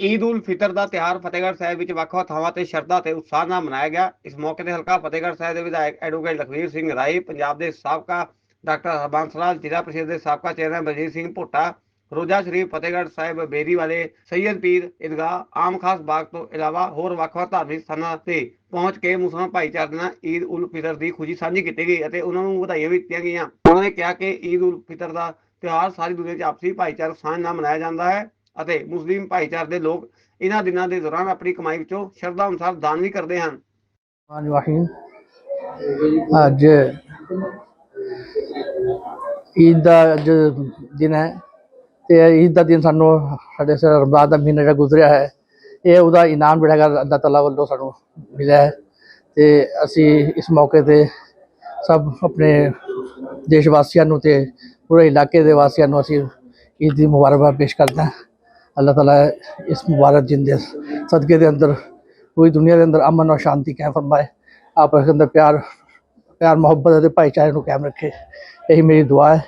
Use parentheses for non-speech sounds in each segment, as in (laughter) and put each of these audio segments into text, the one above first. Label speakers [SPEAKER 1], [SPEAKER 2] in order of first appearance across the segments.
[SPEAKER 1] ਈਦ ਉਲ ਫਿਤਰ ਦਾ ਤਿਉਹਾਰ ਫਤਿਹਗੜ੍ਹ ਸਾਹਿਬ ਵਿੱਚ ਵੱਖ-ਵੱਖ ਥਾਵਾਂ ਤੇ ਸ਼ਰਧਾ ਤੇ ਉਤਸ਼ਾਹ ਨਾਲ ਮਨਾਇਆ ਗਿਆ। ਇਸ ਮੌਕੇ ਤੇ ਹਲਕਾ ਫਤਿਹਗੜ੍ਹ ਸਾਹਿਬ ਦੇ ਵਿਧਾਇਕ ਐਡਵੋਕੇਟ ਲਖਵੀਰ ਸਿੰਘ ਰਾਏ, ਪੰਜਾਬ ਦੇ ਸਾਬਕਾ ਡਾਕਟਰ ਹਰਬੰਸ ਲਾਲ, ਜ਼ਿਲ੍ਹਾ ਪ੍ਰੀਸ਼ਦ ਦੇ ਸਾਬਕਾ ਚੇਅਰਮੈਨ ਬਲਜੀਤ ਸਿੰਘ ਭੁੱਟਾ, ਰੋਜ਼ਾ ਸ਼ਰੀਫ ਫਤਿਹਗੜ੍ਹ ਸਾਹਿਬ ਬੇਰੀ ਵਾਲੇ ਸੈਯਦ ਪੀਰ ਇਦਗਾਹ, ਆਮ ਖਾਸ ਬਾਗ ਤੋਂ ਇਲਾਵਾ ਹੋਰ ਵੱਖ-ਵੱਖ ਧਾਰਮਿਕ ਸਥਾਨਾਂ ਤੇ ਪਹੁੰਚ ਕੇ ਮੁਸਲਮਾਨ ਭਾਈਚਾਰੇ ਨਾਲ ਈਦ ਉਲ ਫਿਤਰ ਦੀ ਖੁਸ਼ੀ ਸਾਂਝੀ ਕੀਤੀ ਗਈ ਅਤੇ ਉਹਨਾਂ ਨੂੰ ਵਧਾਈਆਂ ਵੀ ਦਿੱਤੀਆਂ ਗਈਆਂ। ਉਹਨਾਂ ਨੇ ਕਿਹਾ ਕਿ ਈਦ ਉਲ ਫਿਤਰ ਦਾ ਤਿਉਹਾਰ ਸਾਰੀ ਦੁਨੀਆ 'ਚ ਆਪਸੀ ਭਾਈਚਾਰਕ ਸਾਂਝ ਨਾਲ ਮਨਾਇਆ ਜਾਂਦਾ ਹੈ। ਅਤੇ ਮੁਸਲਿਮ ਭਾਈਚਾਰੇ ਦੇ ਲੋਕ ਇਹਨਾਂ ਦਿਨਾਂ ਦੇ ਦੌਰਾਨ ਆਪਣੀ ਕਮਾਈ ਵਿੱਚੋਂ ਸ਼ਰਧਾ ਅਨੁਸਾਰ ਦਾਨ ਵੀ ਕਰਦੇ ਹਨ।
[SPEAKER 2] ਅੱਜ ਈਦ ਦਾ ਅੱਜ ਦਿਨ ਹੈ ਤੇ ਈਦ ਦਾ ਦਿਨ ਸਾਨੂੰ ਸਾਡੇ ਸਿਰ ਰਮਜ਼ਾਨ ਦਾ ਮਹੀਨਾ ਜਿਹੜਾ ਗੁਜ਼ਰਿਆ ਹੈ, ਇਹ ਉਹਦਾ ਇਨਾਮ ਜਿਹੜਾ ਹੈਗਾ ਅੱਲਾਹ ਤਾਲਾ ਵੱਲੋਂ ਸਾਨੂੰ ਮਿਲਿਆ ਹੈ ਤੇ ਅਸੀਂ ਇਸ ਮੌਕੇ ਤੇ ਸਭ ਆਪਣੇ ਦੇਸ਼ ਵਾਸੀਆਂ ਨੂੰ ਤੇ ਪੂਰੇ ਇਲਾਕੇ ਦੇ ਵਾਸੀਆਂ ਨੂੰ ਅਸੀਂ ਈਦ ਦੀ ਮੁਬਾਰਕਬਾਦ ਪੇਸ਼ ਕਰਦਾ ਹਾਂ। अल्लाह ताला इस मुबारक दिन सदक़े के अंदर पूरी दुनिया के अंदर अमन और शांति कैम फरमाए। आपस के अंदर प्यार प्यार मोहब्बत और भाईचारे को कैम रखे यही मेरी दुआ है।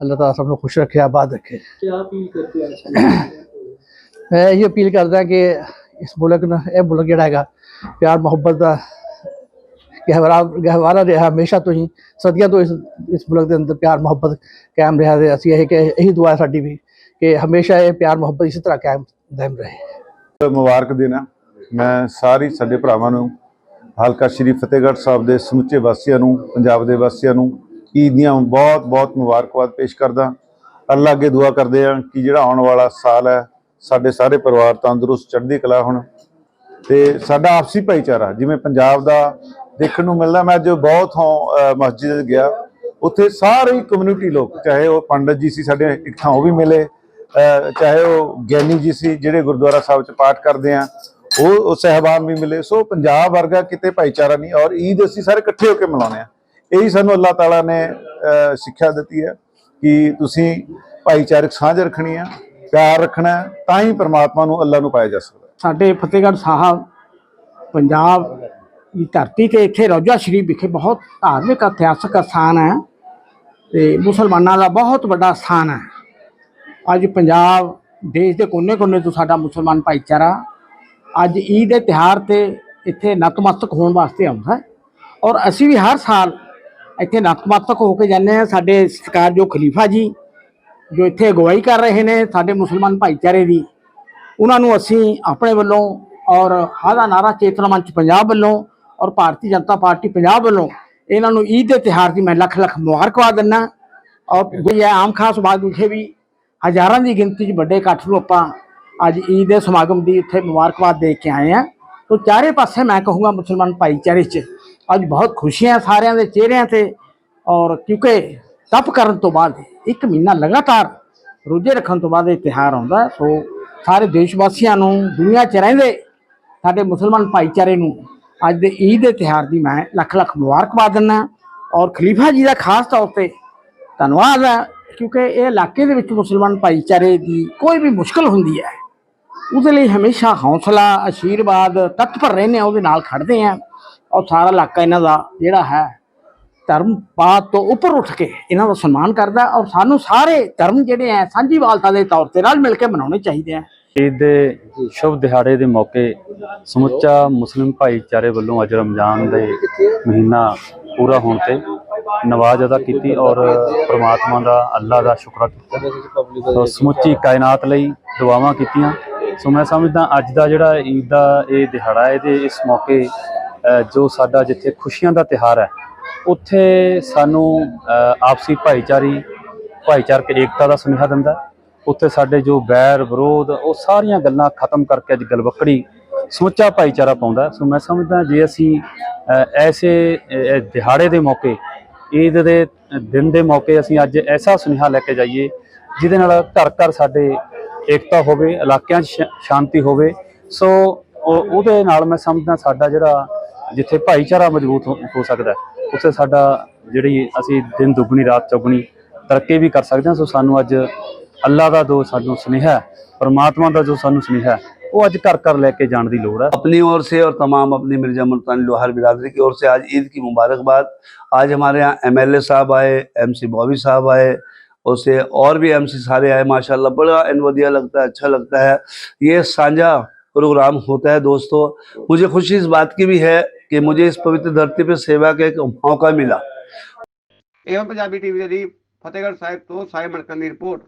[SPEAKER 2] अल्लाह ताला सबको खुश रखे आबाद रखे। (clears throat)
[SPEAKER 3] मैं यही अपील करता कि
[SPEAKER 2] इस मुल्क न यह मुल्क जोड़ा है प्यार मुहब्बत का गहरा गहवारा रहा हमेशा तो ही सदियाँ तो इस इस मुल्क के अंदर प्यार मुहब्बत कायम रहा है असं यही यही दुआ है साड़ी भी ਕਿ ਹਮੇਸ਼ਾ ਇਹ ਪਿਆਰ ਮੁਹੱਬਤ ਇਸੇ ਤਰ੍ਹਾਂ ਕਾਇਮ ਦਮ ਰਹੇ।
[SPEAKER 4] ਮੁਬਾਰਕ ਦਿਨ ਆ। ਮੈਂ ਸਾਰੀ ਸਾਡੇ ਭਰਾਵਾਂ ਨੂੰ, ਹਲਕਾ ਸ਼੍ਰੀ ਫਤਿਹਗੜ੍ਹ ਸਾਹਿਬ ਦੇ ਸਮੁੱਚੇ ਵਾਸੀਆਂ ਨੂੰ, ਪੰਜਾਬ ਦੇ ਵਾਸੀਆਂ ਨੂੰ, ਈਦ ਦੀਆਂ ਬਹੁਤ ਬਹੁਤ ਮੁਬਾਰਕਬਾਦ ਪੇਸ਼ ਕਰਦਾ। ਅੱਲਾ ਅੱਗੇ ਦੁਆ ਕਰਦੇ ਆ ਕਿ ਜਿਹੜਾ ਆਉਣ ਵਾਲਾ ਸਾਲ ਹੈ, ਸਾਡੇ ਸਾਰੇ ਪਰਿਵਾਰ ਤੰਦਰੁਸਤ, ਚੜ੍ਹਦੀ ਕਲਾ ਹੁਣ। ਤੇ ਸਾਡਾ ਆਪਸੀ ਭਾਈਚਾਰਾ, ਜਿਵੇਂ ਪੰਜਾਬ ਦਾ ਦੇਖਣ ਨੂੰ ਮਿਲਦਾ, ਮੈਂ ਅੱਜ ਬਹੁਤ ਹਾਂ ਮਸਜਿਦ ਗਿਆ। ਉੱਥੇ ਸਾਰੇ ਕਮਿਊਨਿਟੀ ਲੋਕ, ਚਾਹੇ ਉਹ ਪੰਡਤ ਜੀ ਸੀ ਸਾਡੇ ਇੱਥਾਂ ਉਹ ਵੀ ਮਿਲੇ। ਚਾਹੇ ਉਹ ਗਿਆਨੀ ਜੀ ਸੀ ਜਿਹੜੇ ਗੁਰਦੁਆਰਾ ਸਾਹਿਬ ਚ ਪਾਠ ਕਰਦੇ ਆ, ਉਹ ਉਹ ਸਹਿਬਾਨ ਵੀ ਮਿਲੇ। ਸੋ ਪੰਜਾਬ ਵਰਗਾ ਕਿਤੇ ਭਾਈਚਾਰਾ ਨਹੀਂ। ਔਰ ਈਦ ਅਸੀਂ ਸਾਰੇ ਇਕੱਠੇ ਹੋ ਕੇ ਮਨਾਉਂਦੇ ਆ। ਇਹੀ ਸਾਨੂੰ ਅੱਲਾਹ ਤਾਲਾ ਨੇ ਸਿੱਖਿਆ ਦਿੱਤੀ ਹੈ ਕਿ ਤੁਸੀਂ ਭਾਈਚਾਰਕ ਸਾਂਝ ਰੱਖਣੀ ਆ, ਪਿਆਰ ਰੱਖਣਾ ਤਾਂ ਹੀ ਪ੍ਰਮਾਤਮਾ ਨੂੰ ਅੱਲਾਹ ਨੂੰ ਪਾਇਆ ਜਾ ਸਕਦਾ।
[SPEAKER 3] ਸਾਡੇ ਫਤਿਹਗੜ੍ਹ ਸਾਹਿਬ, ਪੰਜਾਬ ਦੀ ਧਰਤੀ ਤੇ ਇੱਥੇ ਰੋਜ਼ਾ ਸ਼ਰੀਫ ਵਿਖੇ ਬਹੁਤ ਧਾਰਮਿਕ, ਇਤਿਹਾਸਕ ਸਥਾਨ ਹੈ ਤੇ ਮੁਸਲਮਾਨਾਂ ਦਾ ਬਹੁਤ ਵੱਡਾ ਸਥਾਨ ਹੈ। ਅੱਜ ਪੰਜਾਬ ਦੇਸ਼ ਦੇ ਕੋਨੇ-ਕੋਨੇ ਤੋਂ ਸਾਡਾ ਮੁਸਲਮਾਨ ਭਾਈਚਾਰਾ ਅੱਜ ਈਦ ਦੇ ਤਿਉਹਾਰ ਤੇ ਇੱਥੇ ਨਤਮਸਤਕ ਹੋਣ ਵਾਸਤੇ ਆਉਂਦਾ ਹੈ। ਔਰ ਅਸੀਂ ਵੀ ਹਰ ਸਾਲ ਇੱਥੇ ਨਤਮਸਤਕ ਹੋ ਕੇ ਜਾਂਦੇ ਹਾਂ। ਸਾਡੇ ਸਤਿਕਾਰਯੋਗ ਖਲੀਫਾ ਜੀ, ਜੋ ਇੱਥੇ ਅਗਵਾਈ ਕਰ ਰਹੇ ਨੇ ਸਾਡੇ ਮੁਸਲਮਾਨ ਭਾਈਚਾਰੇ ਦੀ, ਉਹਨਾਂ ਨੂੰ ਅਸੀਂ ਆਪਣੇ ਵੱਲੋਂ ਔਰ ਹਾਦਾ ਨਾਰਾ ਚੇਤਨਾ ਮੰਚ ਪੰਜਾਬ ਵੱਲੋਂ ਔਰ ਭਾਰਤੀ ਜਨਤਾ ਪਾਰਟੀ ਪੰਜਾਬ ਵੱਲੋਂ ਇਹਨਾਂ ਨੂੰ ਈਦ ਦੇ ਤਿਉਹਾਰ ਦੀ ਮੈਂ ਲੱਖ ਲੱਖ ਮੁਬਾਰਕਬਾਦ ਦਿੰਦਾ। ਔਰ ਵੀ ਇਹ ਆਮ ਖਾਸ ਬਾਗ ਵਿਖੇ ਵੀ ਹਜ਼ਾਰਾਂ ਦੀ ਗਿਣਤੀ 'ਚ ਵੱਡੇ ਇਕੱਠ ਨੂੰ ਆਪਾਂ ਅੱਜ ਈਦ ਦੇ ਸਮਾਗਮ ਦੀ ਇੱਥੇ ਮੁਬਾਰਕਬਾਦ ਦੇ ਕੇ ਆਏ ਆ ਤੋ ਚਾਰੇ ਪਾਸੇ ਮੈਂ ਕਹੂੰਗਾ ਮੁਸਲਮਾਨ ਭਾਈਚਾਰੇ 'ਚ ਅੱਜ ਬਹੁਤ ਖੁਸ਼ੀਆਂ ਸਾਰਿਆਂ ਦੇ ਚਿਹਰਿਆਂ ਤੇ ਔਰ ਕਿਉਂਕਿ ਤਪ ਕਰਨ ਤੋਂ ਬਾਅਦ ਇੱਕ ਮਹੀਨਾ ਲਗਾਤਾਰ ਰੋਜ਼ੇ ਰੱਖਣ ਤੋਂ ਬਾਅਦ ਇਹ ਤਿਉਹਾਰ ਆਉਂਦਾ ਸੋ ਸਾਰੇ ਦੇਸ਼ ਵਾਸੀਆਂ ਨੂੰ, ਦੁਨੀਆ 'ਚ ਰਹਿੰਦੇ ਸਾਡੇ ਮੁਸਲਮਾਨ ਭਾਈਚਾਰੇ ਨੂੰ ਅੱਜ ਦੇ ਈਦ ਦੇ ਤਿਉਹਾਰ ਦੀ ਮੈਂ ਲੱਖ ਲੱਖ ਮੁਬਾਰਕਬਾਦ ਦਿੰਦਾ ਔਰ ਖਲੀਫਾ ਜੀ ਦਾ ਖਾਸ ਤੌਰ ਤੇ ਧੰਨਵਾਦ ਹੈ ਕਿਉਂਕਿ ਇਹ ਇਲਾਕੇ ਦੇ ਵਿੱਚ ਮੁਸਲਮਾਨ ਭਾਈਚਾਰੇ ਦੀ ਕੋਈ ਵੀ ਮੁਸ਼ਕਲ ਹੁੰਦੀ ਹੈ, ਉਹਦੇ ਲਈ ਹਮੇਸ਼ਾ ਹੌਸਲਾ ਆਸ਼ੀਰਵਾਦ ਤਤਪਰ ਰਹਿੰਦੇ ਆ ਉਹਦੇ ਨਾਲ ਖੜਦੇ ਆ ਔਰ ਸਾਰਾ ਇਲਾਕਾ ਇਹਨਾਂ ਦਾ ਜਿਹੜਾ ਹੈ, ਧਰਮ ਪਾਤ ਤੋਂ ਉੱਪਰ ਉੱਠ ਕੇ ਇਹਨਾਂ ਦਾ ਸਨਮਾਨ ਕਰਦਾ ਔਰ ਸਾਨੂੰ ਸਾਰੇ ਧਰਮ ਜਿਹੜੇ ਆ ਸਾਂਝੀਵਾਲਤਾ ਦੇ ਤੌਰ ਤੇ ਨਾਲ ਮਿਲ ਕੇ ਮਨਾਉਣੇ ਚਾਹੀਦੇ ਆ
[SPEAKER 5] ਈਦ ਦੇ ਸ਼ੁਭ ਦਿਹਾੜੇ ਦੇ ਮੌਕੇ ਸਮੁੱਚਾ ਮੁਸਲਿਮ ਭਾਈਚਾਰੇ ਵੱਲੋਂ ਅੱਜ ਰਮਜ਼ਾਨ ਦੇ ਮਹੀਨਾ ਪੂਰਾ ਹੋਣ ਤੇ ਨਵਾਜ਼ ਅਦਾ ਕੀਤੀ ਔਰ ਪ੍ਰਮਾਤਮਾ ਦਾ ਅੱਲਾ ਦਾ ਸ਼ੁਕਰ ਕੀਤਾ। ਸੋ ਸਮੁੱਚੀ ਕਾਇਨਾਤ ਲਈ ਦੁਆਵਾਂ ਕੀਤੀਆਂ। ਸੋ ਮੈਂ ਸਮਝਦਾ ਅੱਜ ਦਾ ਜਿਹੜਾ ਈਦ ਦਾ ਇਹ ਦਿਹਾੜਾ ਹੈ ਇਹਦੇ ਇਸ ਮੌਕੇ ਜੋ ਸਾਡਾ ਜਿੱਥੇ ਖੁਸ਼ੀਆਂ ਦਾ ਤਿਹਾਰ ਹੈ, ਉੱਥੇ ਸਾਨੂੰ ਆਪਸੀ ਭਾਈਚਾਰੀ, ਭਾਈਚਾਰਕ ਏਕਤਾ ਦਾ ਸੁਨੇਹਾ ਦਿੰਦਾ ਉੱਥੇ ਸਾਡੇ ਜੋ ਬੈਰ ਵਿਰੋਧ, ਉਹ ਸਾਰੀਆਂ ਗੱਲਾਂ ਖਤਮ ਕਰਕੇ ਅੱਜ ਗਲਵੱਕੜੀ ਸਮੁੱਚਾ ਭਾਈਚਾਰਾ ਪਾਉਂਦਾ ਸੋ ਮੈਂ ਸਮਝਦਾ ਜੇ ਅਸੀਂ ਐਸੇ ਦਿਹਾੜੇ ਦੇ ਮੌਕੇ ਈਦ ਦੇ ਦਿਨ ਦੇ ਮੌਕੇ ਅਸੀਂ ਅੱਜ ਐਸਾ ਸੁਨੇਹਾ ਲੈ ਕੇ ਜਾਈਏ ਜਿਹਦੇ ਨਾਲ ਘਰ ਘਰ ਸਾਡੇ ਏਕਤਾ ਹੋਵੇ ਇਲਾਕਿਆਂ 'ਚ ਸ਼ਾ- ਸ਼ਾਂਤੀ ਹੋਵੇ। ਸੋ ਉਹਦੇ ਨਾਲ ਮੈਂ ਸਮਝਦਾ ਸਾਡਾ ਜਿਹੜਾ ਜਿੱਥੇ ਭਾਈਚਾਰਾ ਮਜ਼ਬੂਤ ਹੋ ਹੋ ਸਕਦਾ ਹੈ, ਉੱਥੇ ਸਾਡਾ ਜਿਹੜੀ ਅਸੀਂ ਦਿਨ ਦੁੱਗਣੀ ਰਾਤ ਚੌਗਣੀ ਤਰੱਕੀ ਵੀ ਕਰ ਸਕਦੇ ਹਾਂ। ਸੋ ਸਾਨੂੰ ਅੱਜ ਅੱਲਾ ਦਾ ਜੋ ਸਾਨੂੰ ਸੁਨੇਹਾ ਪਰਮਾਤਮਾ ਦਾ ਜੋ ਸਾਨੂੰ ਸੁਨੇਹਾ वो आज घर घर लेके जाने की लड़ है।
[SPEAKER 6] अपनी ओर से और तमाम अपनी मिर्ज़ा मुल्तानी लोहार बिरादरी की ओर से आज ईद की मुबारकबाद। आज हमारे यहाँ एम एल ए साहब आए एम सी बॉबी साहब आए उससे और भी एम सी सारे आए माशाल्लाह बड़ा एनवदिया लगता है अच्छा लगता है। ये साझा प्रोग्राम होता है दोस्तों। मुझे खुशी इस बात की भी है कि मुझे इस पवित्र धरती पर सेवा का एक मौका मिला।
[SPEAKER 1] एवं पंजाबी टीवी फतेहगढ़ साहब तो साहिब मटकर रिपोर्ट।